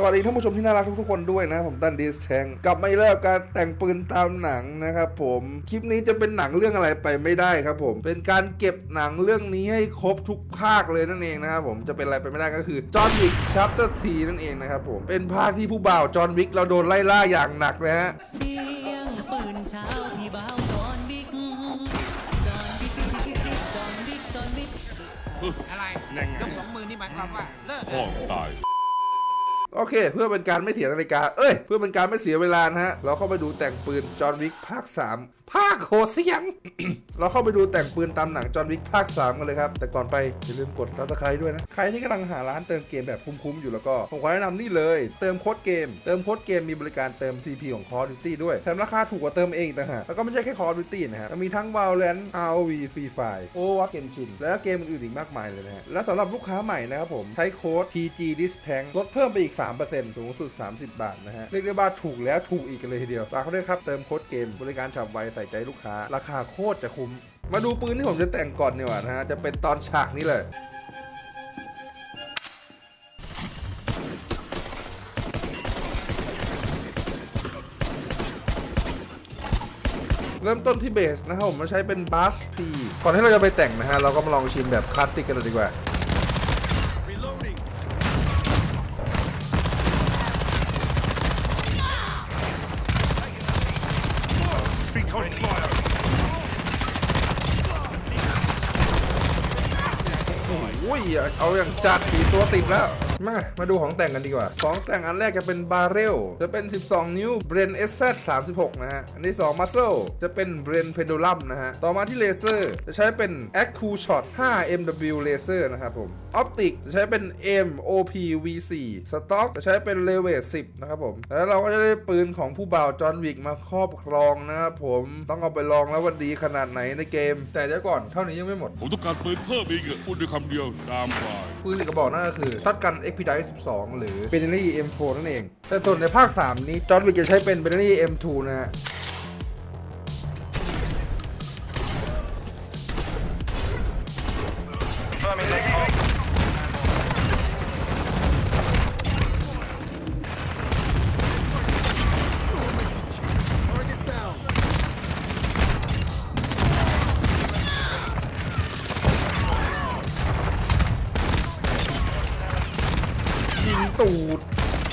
สวัสดีท่านผู้ชมที่น่ารักทุกๆคนด้วยนะผมตันดีสแทงกลับมาอีกแล้วกับการแต่งปืนตามหนังนะครับผมคลิปนี้จะเป็นหนังเรื่องอะไรไปไม่ได้ครับผม เป็นการเก็บหนังเรื่องนี้ให้ครบทุกภาคเลยนั่นเองนะครับผมจะเป็นอะไรไปไม่ได้ก็คือจอห์นวิกชัปเตอร์ทีนั่นเองนะครับผมเป็นภาคที่ผู้บ่าวจอห์นวิกเราโดนไล่ล่าอย่างหนักนะฮะเสียงปืนเช้าพี่บ่าวจอนบิ๊กจอนบิ๊กบิ๊กบิ๊กจอนบิ๊กจอนบิ๊กอะไรนั่นไงยกสองมือนี่หมายความว่าเลิกพ่อตาย โอเค เพื่อเป็นการไม่เสียนาฬิกา เอ้ย เพื่อเป็นการไม่เสียเวลานะฮะ เราเข้าไปดูแต่งปืนจอห์นวิกภาค 3 ภาคโหเสียง เราเข้าไปดูแต่งปืนตามหนังจอห์นวิกภาค 3 กันเลยครับ แต่ก่อนไป อย่าลืมกดซับสไครต์ด้วยนะ ใครที่กำลังหาร้านเติมเกมแบบคุ้มๆอยู่แล้วก็ ผมขอแนะนำนี่เลย เติมโค้ดเกม เติมโค้ดเกมมีบริการเติม CP ของ Call of Duty ด้วยแถมราคาถูกกว่าเติมเองต่างหากแล้วก็ไม่ใช่แค่ Call of Duty นะฮะมีทั้ง Valorant ROV Free Fire Overwatch Genshin และเกมอื่นๆอีกมากมายเลยนะฮะและสำหรับลูกค้าใหม่นะครับผมใช้โค้ด PG Dis Tank ลดเพิ่มไปอีก3%สูงสุด 30 บาทนะฮะเรียกได้ว่าถูกแล้วถูกอีกเลยทีเดียวฝากเขาด้วยครับเติมโค้ดเกมบริการฉับไวใส่ใจลูกค้า ราคาโคตรจะคุ้ม มาดูปืนที่ผมจะแต่งก่อนดีกว่านะฮะจะเป็นตอนฉากนี้เลยเริ่มต้นที่เบสนะครับผมมาใช้เป็นบัสพีก่อนที่เราจะไปแต่งนะฮะ เราก็มาลองชิมแบบคลาสสิกกันเลยดีกว่า Recon fire โอ้ยเอาอย่างจัดสีตัวติดแล้ว มา มาดูของแต่งกันดีกว่า ของแต่งอันแรกจะเป็นบาร์เรล จะเป็น 12 นิ้ว b r e n SZ 36 นะฮะ อันที่2 Muscle จะเป็น b r e n Pendulum นะฮะ ต่อมาที่เลเซอร์ จะใช้เป็น a c u Shot 5 MW Laser นะครับผม Optic จะใช้เป็น M OP V4 Stock จะใช้เป็น l e v e t 10 นะครับผม แล้วเราก็จะได้ปืนของผู้บ่าวจอห์นวิกมาครอบครองนะครับผม ต้องเอาไปลองแล้วว่าดีขนาดไหนในเกม แต่เดี๋ยวก่อนเท่านี้ยังไม่หมด ผมต้องการปืนเพิ่มอีกอะพูดด้วยคำเดียวตามไปปืนอีกกระบอกนั่นก็คือช็อตกัน x p d i 12 หรือ b e n n y M4 นั่นเอง แต่ส่วนในภาค 3 นี้จอร์ดวิกจะใช้เป็น b e n n y M2 นะฮะ ตูด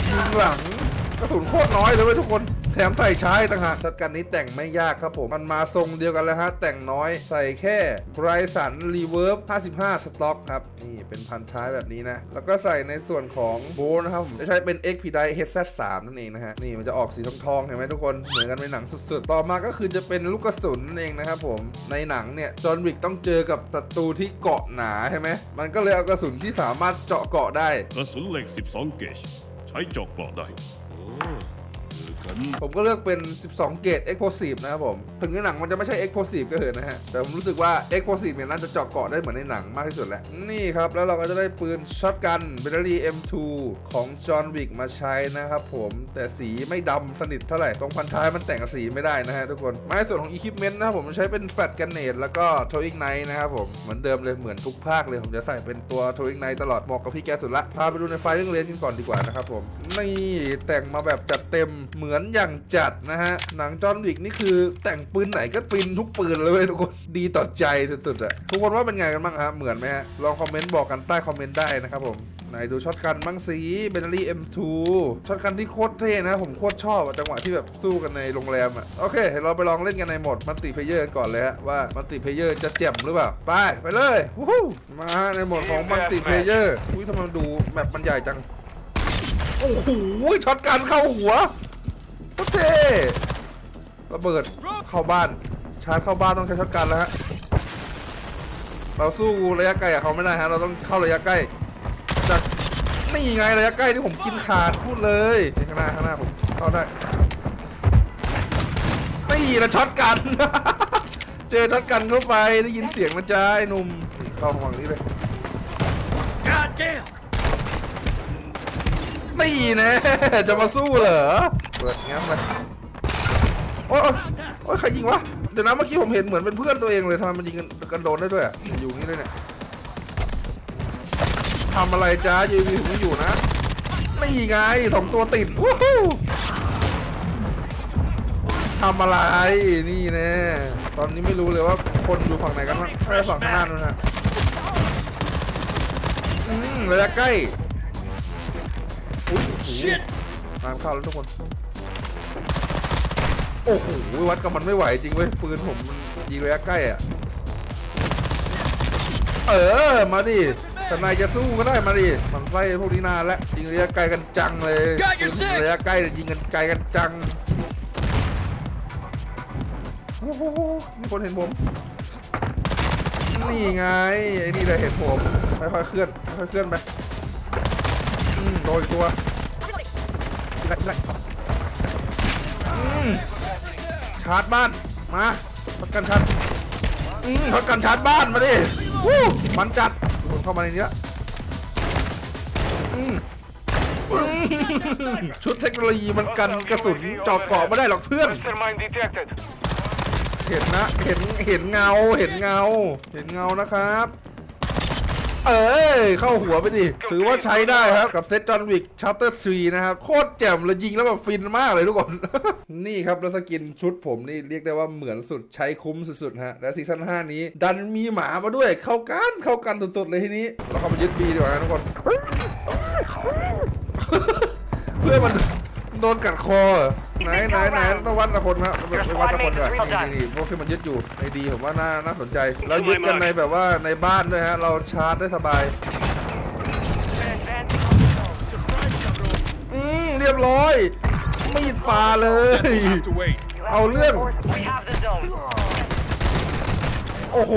ยิงหลังกระสุนโคตรน้อยเลยเว้ยทุกคน แถมใส่ใช้ต่างหากช็อตกันนี้แต่งไม่ยากครับผมมันมาทรงเดียวกันแล้วฮะแต่งน้อยใส่แค่ไบรสันรีเวิร์บ55 สต็อกครับนี่เป็นพันท้ายแบบนี้นะ แล้วก็ใส่ในส่วนของโบว์นะครับจะใช้เป็น XP-Dye HZ3 นั่นเองนะฮะนี่มันจะออกสีทองทองๆเห็นไหมทุกคนเหมือนกันในหนังสุดๆ ต่อมาก็คือจะเป็นลูกกระสุนนั่นเองนะครับผมในหนังเนี่ยจอห์นวิกต้องเจอกับศัตรูที่เกาะหนาใช่ไหมมันก็เลยเอากระสุนที่สามารถเจาะเกาะได้กระสุนเหล็ก 12 เกจใช้เจาะเกาะได้ โอ้เจอกันผมก็เลือกเป็น 12 เกรด Explosive นะครับผม ถึงในหนังมันจะไม่ใช่ Explosive ก็เถอะนะฮะ แต่ผมรู้สึกว่า Explosive เนี่ยน่าจะเจาะเกาะได้เหมือนในหนังมากที่สุดแหละ นี่ครับ แล้วเราก็จะได้ปืนช็อตกัน b a t t e r y M2 ของจอห์นวิกมาใช้นะครับผม แต่สีไม่ดำสนิทเท่าไหร่ ตรงพันท้ายมันแต่งสีไม่ได้นะฮะทุกคน มาในส่วนของ Equipment นะครับผมใช้เป็นแฟลชกันเนตแล้วก็โทอิกไนนะครับผมเหมือนเดิมเลยเหมือนทุกภาคเลยผมจะใส่เป็นตัวโทอิกไนตลอดเหมาะกับพี่แกสุดละพาไปดูในไฟเรื่องเลนกันก่อนดีกว่านะครับผมนี่แต่งมาแบบจัดเต็มเหมือนอย่างจัดนะฮะ หนังจอห์นวิกนี่คือแต่งปืนไหนก็ปืนทุกปืนเลยเว้ยทุกคนดีต่อใจสุดๆอะทุกคนว่าเป็นไงกันบ้างฮะเหมือนไหมฮะลองคอมเมนต์บอกกันใต้คอมเมนต์ได้นะครับผมไหนดูช็อตกันบ้างสีเบนลี่ M2 ช็อตกันที่โคตรเท่นะ ผมโคตรชอบอะจังหวะที่แบบสู้กันในโรงแรมอะโอเคเดี๋ยวเราไปลองเล่นกันในโหมดมัลติเพเยอร์กันก่อนเลยฮะ ว่ามัลติเพเยอร์จะเจ็บหรือเปล่า ไป ไปเลยวู้ฮู้มาฮะในโหมดของมัลติเพเยอร์อุ้ยทำไมมันดูแมปมันใหญ่จัง โอ้โหช็อตกันเข้าหัว โคตรเท่ระเบิดเข้าบ้านชาร์จเข้าบ้านต้องใช้ช็อตกันแล้วฮะเราสู้ระยะไกลกับเขาไม่ได้ฮะเราต้องเข้าระยะใกล้จากนี่ไงระยะใกล้ที่ผมกินขาดพูดเลยนี่ข้างหน้าข้างหน้าผมเข้าได้นี่นะช็อตกัน เจอช็อตกันเข้าไปได้ยินเสียงนะจ๊ะไอ้หนุ่มนี่เข้าฝั่งนี้เลยนี่แนะจะมาสู้เหรอเปิดงั้นเลยโอ๊ยโอ๊ยโอ๊ยใครยิงวะ เดี๋ยวนะเมื่อกี้ผมเห็นเหมือนเป็นเพื่อนตัวเองเลยทำไมมันยิงกันกันโดนได้ด้วยอะอยู่อย่างนี้เลยเนี่ยทำอะไรจ้ายืนอยู่ไม่อยู่นะนี่ไงสองตัวติดวู้ฮู้ทำอะไรนี่แน่ตอนนี้ไม่รู้เลยว่าคนอยู่ฝั่งไหนกันบ้างแค่ฝั่งข้างหน้านู่นฮะอืมระยะใกล้อุ้ยน้ำเข้าแล้วทุกคน โอ้โหวัดกับมันไม่ไหวจริงเว้ยปืนผมมันยิงระยะใกล้อะเออมาดิแต่นายจะสู้ก็ได้มาดิมันไล่พวกนี้นานแล้วยิงระยะไกลกันจังเลยปืนระยะใกล้ยิงกันไกลกันจังโอ้โหมีคนเห็นผมนี่ไงไอ้นี่เลยเห็นผมค่อยๆเคลื่อนค่อยๆเคลื่อนไปอืมโดนอีกตัวไล่ไล่อืม ชาร์จบ้าน มาพักกันชาร์จอืมพักกันชาร์จบ้านมาดิวู้มันจัดคนเข้ามาในนี้ละอืมอืมชุดเทคโนโลยีมันกันกระสุนเจาะเกาะไม่ได้หรอกเพื่อน Mastermind detected. เห็นนะ เห็น เห็นเงา เห็นเงา เห็นเงานะครับ เอ้ยเข้าหัวไปดิถือว่าใช้ได้ครับกับเซตจอห์นวิกชัตเตอร์3นะครับ โคตรแจ่มเลยยิงแล้วแบบฟินมากเลยทุกคน นี่ครับแล้วสกินชุดผมนี่เรียกได้ว่าเหมือนสุดใช้คุ้มสุดๆฮะ และซีซั่น5 นี้ ดันมีหมามาด้วย เข้ากันเข้ากันสุดๆเลยทีนี้ เราเข้าไปยึดบีดีกว่านะทุกคน เพื่อนมัน โดนกัดคอเหรอไหนไหนไหนต้องวัดละคนฮะไปวัดละคนก่อนนี่นี่พวกที่มันยึดอยู่ในดีผมว่าน่าน่าสนใจ แล้วยึดกันในแบบว่าในบ้านด้วยฮะ เราชาร์จได้สบาย อืมเรียบร้อยมีดปลาเลย To wait. เอาเรื่อง We have the zone. โอ้โห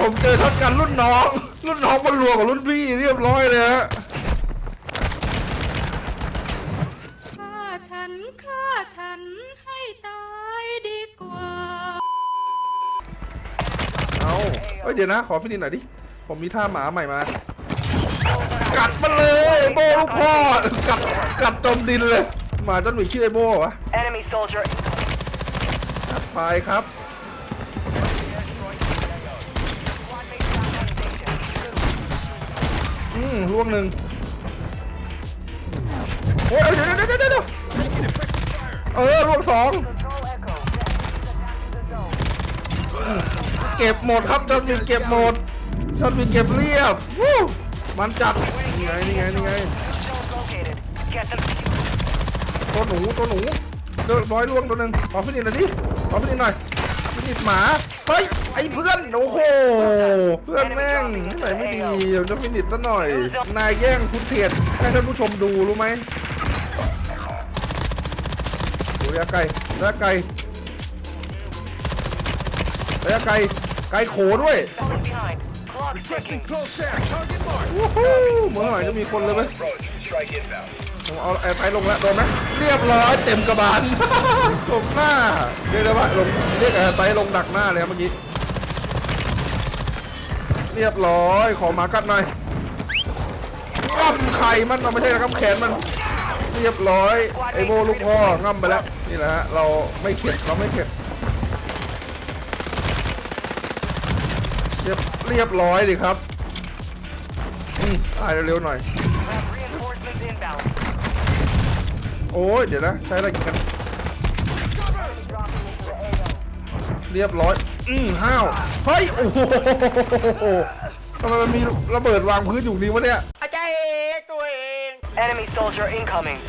ผมเจอช็อตกันรุ่นน้อง รุ่นน้องมันรัวกับรุ่นพี่เรียบร้อยเลยฮะ เฮ้ยเดี๋ยวนะ ขอฟินิชหน่อยดิ ผมมีท่าหมาใหม่มา กัดมันเลย โบลูกพ่อ กัด กัดจมดินเลย หมาจนหมีชื่อไอโบวะ Enemy soldier. ตายครับอืมล่วงหนึ่งโอ้ยเดี๋ยวเดี๋ยวเดี๋ยวเดี๋ยวเดี๋ยวเออล่วงสองอืมเก็บหมดครับจนมีเก็บหมดจนมีเก็บเรียบวู้มันจัดนี่ไงนี่ไงนี่ไง Zones located. Get them. ตัวหนูตัวหนูเดินร้อยล่วงตัวหนึ่งขอฟินิชหน่อยดิขอฟินิชหน่อยฟินิชหมาเฮ้ยไอ้เพื่อนโอ้โหเพื่อนแม่งทำไหนไม่ดีเดี๋ยวจะฟินิชซะหน่อย นายแย่งฟุตเทียดให้ท่านผู้ชมดูรู้ไหมดูระยะไกลระยะไกลระยะไกล กลโขด้วย Falling behind. Clock ticking. วู้ฮู้เมื่อไหร่จะมีคนเลยไหมผมเอาแอร์ไทยลงแล้วโดนไหมเรียบร้อยเต็มกระบาลตบหน้าเรียกได้ว่าลงเรียกแอร์ไทยลงดักหน้าเลยครับเมื่อกี้เรียบร้อยขอหมากัดหน่อยง่ำไข่มันเอาไม่ใช่นะครับแขนมัน เรียบร้อยไอโบลูกพ่อง่ำไปแล้วนี่แหละฮะเราไม่เข็ดเราไม่เข็ด เรียบเรียบร้อยดิครับอืมตายเร็วๆหน่อย Have reinforcements inbound. โอ้ยเดี๋ยวนะ ใช้อะไรกินกัน เรียบร้อย อืมห้าว เฮ้ย โอ้โหทำไมมันมีระเบิดวางพื้นอยู่นี่วะเนี่ย Enemy soldier incoming.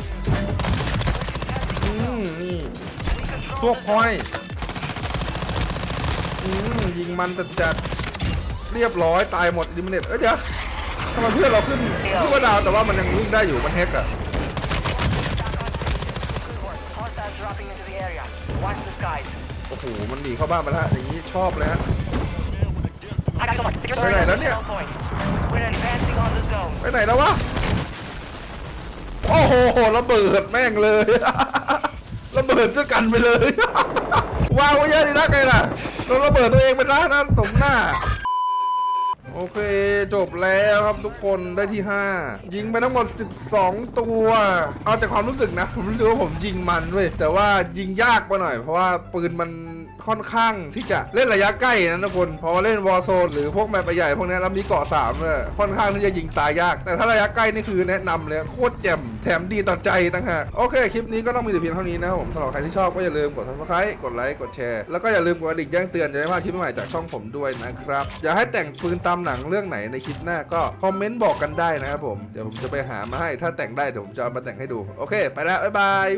อืมนี่ซวกพอยอืมยิงมันจัดจัดๆ เรียบร้อยตายหมดดิมิเนตเอ้ยเดี๋ยวทำไมเพื่อนเราขึ้นขึ้นว่าดาวแต่ว่ามันยังวิ่งได้อยู่มันแฮกอะ Hostiles dropping into the area. Watch the skies. โอ้โหมันหนีเข้าบ้านมาแล้วอย่างนี้ชอบเลยฮะ I got someone. Secure Wait, wait, the don't you- control point. We're advancing on the zone. ไปไหนแล้ววะโอ้โหระเบิดแม่งเลย ระเบิดด้วยกันไปเลยวางไว้เยอะดีนักไงล่ะเราระเบิดตัวเองไปนะนะสมหน้า โอเค จบแล้วครับทุกคนได้ที่ 5 ยิงไปทั้งหมด 12 ตัว เอาแต่ความรู้สึกนะ ผมรู้สึกว่าผมยิงมันเว้ยแต่ว่ายิงยากไปหน่อย เพราะว่าปืนมัน ค่อนข้างที่จะเล่นระยะใกล้นะทุกคนพอเล่นวอ r z โซนหรือพวกแมปใหญ่พวกนี้แล้วมีเกาะสามเนี่ยค่อนข้างที่จะยิงตายยาก แต่ถ้าระยะใกล้นี่คือแนะนำเลยโคตรแจ่มแถมดีต่อใจต่างหากโอเคคลิปนี้ก็ต้องมีแต่เพียงเท่านี้นะครับผมสำหรับใครที่ชอบก็อย่าลืมกด subscribe กดไลค์กดแชร์แล้วก็อย่าลืมกดกระดิ่งแจ้งเตือนจะได้ไม่พลาดคลิปใหม่จากช่องผมด้วยนะครับอยากให้แต่งปืนตามหนังเรื่องไหนในคลิปหน้าก็คอมเมนต์บอกกันได้นะครับผมเดี๋ยวผมจะไปหามาให้ถ้าแต่งได้เดี๋ยวผมจะเอามาแต่งให้ดูโอเค ไปแล้วบ๊ายบาย